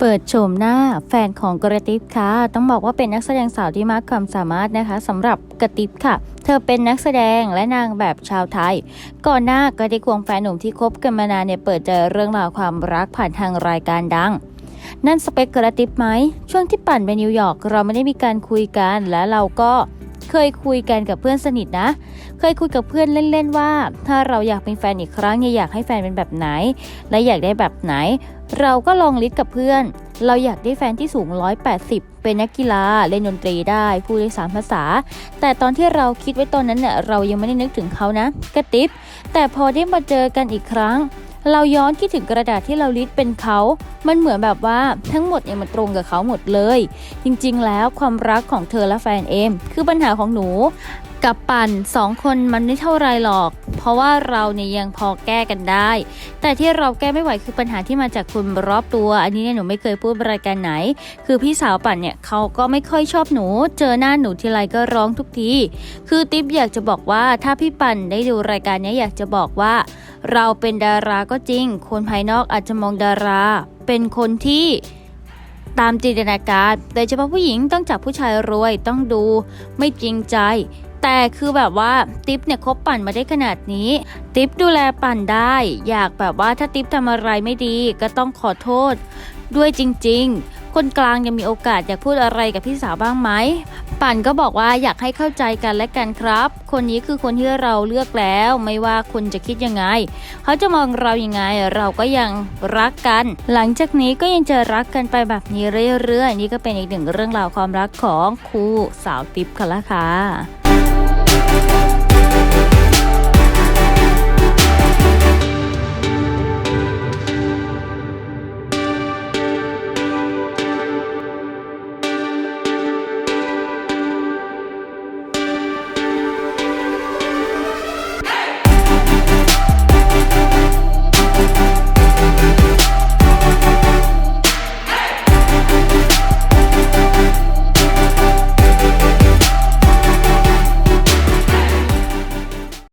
เปิดโฉมหน้าแฟนของกระติบค่ะ ต้องบอกว่าเป็นนักแสดงสาวที่มากความสามารถนะคะสำหรับกระติบค่ะ เธอเป็นนักแสดงและนางแบบชาวไทย ก่อนหน้ากระติบควงแฟนหนุ่มที่คบกันมานานเนี่ยเปิดใจอเรื่องราวความรักผ่านทางรายการดัง นั่นสเปคกระติบไหม ช่วงที่ปั่นไปนิวยอร์กเราไม่ได้มีการคุยกันและเราก็ เคยคุยกันกับเพื่อนสนิทนะ เคยคุยกับเพื่อนเล่นๆว่า ถ้าเราอยากเป็นแฟนอีกครั้งเนี่ยอยากให้แฟนเป็นแบบไหน และอยากได้แบบไหน เราก็ลองลิสต์กับเพื่อน เราอยากได้แฟนที่สูง 180 เป็นนักกีฬาเล่นดนตรีได้พูดได้สามภาษา แต่ตอนที่เราคิดไว้ตอนนั้นเนี่ยเรายังไม่ได้นึกถึงเขานะกระติบแต่พอได้มาเจอกันอีกครั้ง เราย้อนคิดถึงกระดาษที่เราลิสต์เป็นเขา มันเหมือนแบบว่าทั้งหมดเนี่ยมันตรงกับเขาหมดเลย จริงๆ แล้วความรักของเธอและแฟนเอมคือปัญหาของหนูกับปั่นสองคนมันไม่เท่าไรหรอก เพราะว่าเราเนี่ยยังพอแก้กันได้ แต่ที่เราแก้ไม่ไหวคือปัญหาที่มาจากคนรอบตัว อันนี้เนี่ยหนูไม่เคยพูดรายการไหน คือพี่สาวปั่นเนี่ยเขาก็ไม่ค่อยชอบหนู เจอหน้าหนูทีไรก็ร้องทุกที คือติ๊บอยากจะบอกว่าถ้าพี่ปั่นได้ดูรายการนี้อยากจะบอกว่า เราเป็นดาราก็จริง คนภายนอกอาจจะมองดารา เป็นคนที่ตามจินตนาการ โดยเฉพาะผู้หญิงต้องจับผู้ชายรวยต้องดู ไม่จริงใจ แต่คือแบบว่าติ๊บเนี่ยคบปั่นมาได้ขนาดนี้ ติ๊บดูแลปั่นได้ อยากแบบว่าถ้าติ๊บทำอะไรไม่ดีก็ต้องขอโทษ ด้วยจริง ๆ คนกลางยังมีโอกาสอยากพูดอะไรกับพี่สาวบ้างไหมปั่นก็บอกว่าอยากให้เข้าใจกันและกันครับ คนนี้คือคนที่เราเลือกแล้ว ไม่ว่าคุณจะคิดยังไง เขาจะมองเรายัางไง เราก็ยังรักกัน หลังจากนี้ก็ยังจะรักกันไปแบบนี้เรื่อยๆนี่ก็เป็นอีกหนึ่งเรื่องราวความรักของคู่สาวติ๊บกันละค่ะ Thank